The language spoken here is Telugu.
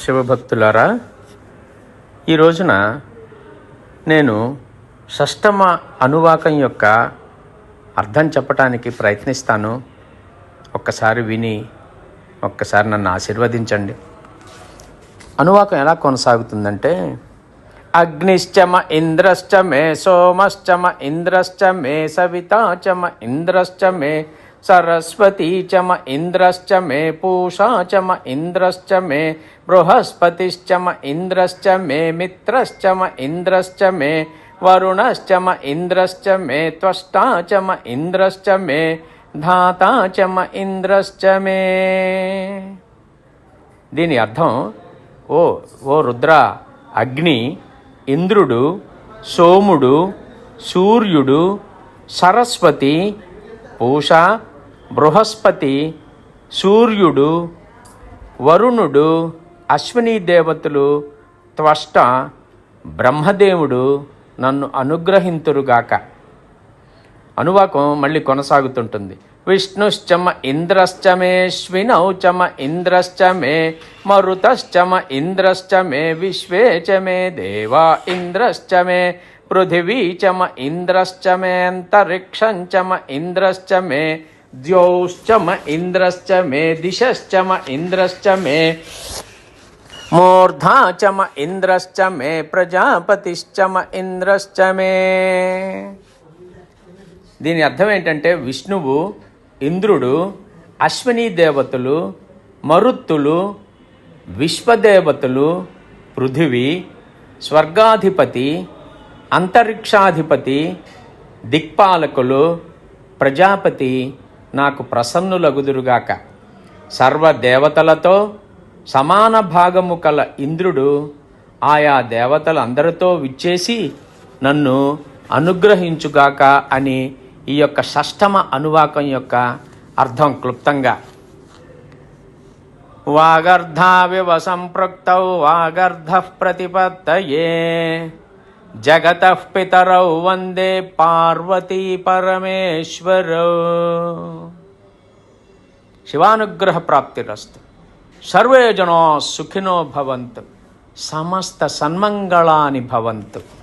శివభక్తులారా ఈ రోజున నేను షష్టమ అనువాకం యొక్క అర్థం చెప్పటానికి ప్రయత్నిస్తాను. ఒక్కసారి విని ఒక్కసారి నన్ను ఆశీర్వదించండి. అనువాకం ఎలా కొనసాగుతుందంటే అగ్నిశ్చమ ఇంద్రశ్చ మే సోమశ్చమ ఇంద్రశ్చ మే సవితాచమ ఇంద్రశ్చ మే సరస్వతీ చమ ఇంద్రశ్చ మే పూషా చమ ఇంద్రశ్చ మే బృహస్పతిశ్చమ ఇంద్రశ్చ మే మిత్రశ్చమ ఇంద్రశ్చ మే వరుణశ్చమ ఇంద్రశ్చ మే త్వష్టా చమ ఇంద్రశ్చ మే ధాతా చమ ఇంద్రశ్చ మే. దీని అర్థం ఓ ఓ రుద్ర అగ్ని ఇంద్రుడు సోముడు సూర్యుడు సరస్వతి పూషా బృహస్పతి సూర్యుడు వరుణుడు అశ్విని దేవతలు త్వష్ట బ్రహ్మదేవుడు నన్ను అనుగ్రహింతురుగాక అనువాకం మళ్ళీ కొనసాగుతుంటుంది. విష్ణుశ్చమ ఇంద్రశ్చమే మేశ్వినౌ చమ ఇంద్రశ్చమే మరుతశ్చమ ఇంద్రశ్చమే విశ్వే చ మే దేవా ఇంద్రశ్చమే పృథివీ చమ ఇంద్రశ్చమే ద్యోశ్చ మ ఇంద్రశ్చ మే ద్యౌశ్చమ మ దిశశ్చమ ఇంద్రశ్చ మే మూర్ధా చమ ఇంద్రశ్చ మే ప్రజాపతిశ్చమ ఇంద్రశ్చ మే దీని అర్థం ఏంటంటే విష్ణువు ఇంద్రుడు అశ్విని దేవతలు మరుత్తులు విశ్వదేవతలు పృథివీ స్వర్గాధిపతి అంతరిక్షాధిపతి దిక్పాలకులు ప్రజాపతి నాకు ప్రసన్నులగుదురుగాక. సర్వదేవతలతో సమాన భాగము కల ఇంద్రుడు ఆయా దేవతలందరితో విచ్చేసి నన్ను అనుగ్రహించుగాక అని ఈ యొక్క షష్టమ అనువాకం యొక్క అర్థం క్లుప్తంగా. వాగర్ధావివ సంపృక్త వాగర్ధ ప్రతిపత్తయే. జగత పితరౌ వందే పార్వతీ పరమేశ్వరౌ. శివానుగ్రహ ప్రాప్తిరస్తు సర్వే జనో సుఖినో భవంతు. సమస్త సన్మంగళాని భవంతు.